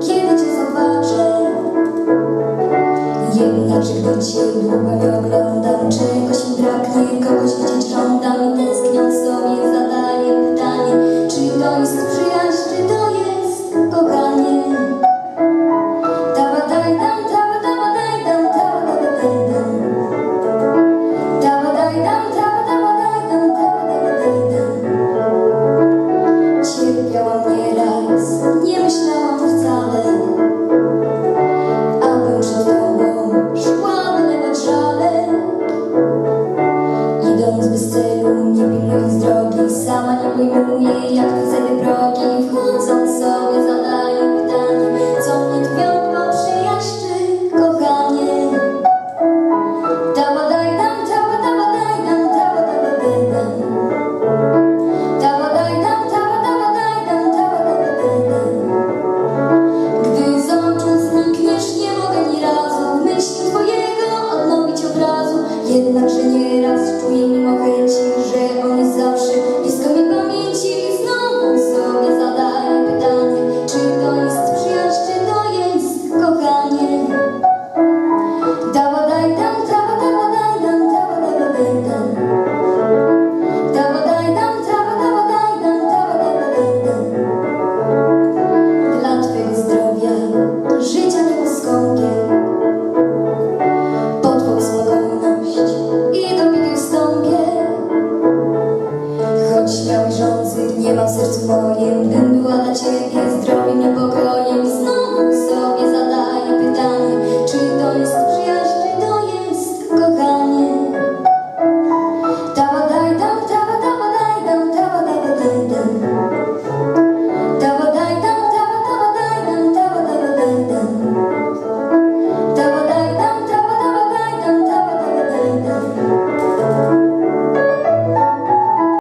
kiedy cię zobaczę. Jednaczy do cię długo nie oglądam, czegoś mi braknie, kogoś widzieć żądam i tęskniąc sobie za Jak w sobie progi wchodzą sobie, zadaję pytanie, co mi tkwią twą przyjaźń kochanie. Daba daj dam, daba daba daj dam, daba daba daj dam. Daba daj dam, daba daba daj dam, daba daba daj dam. Gdy z oczu znikniesz, nie mogę ni razu w myśli twojego odnowić obrazu, jednakże nieraz czuję mimo na ciebie, zdrowi, niebo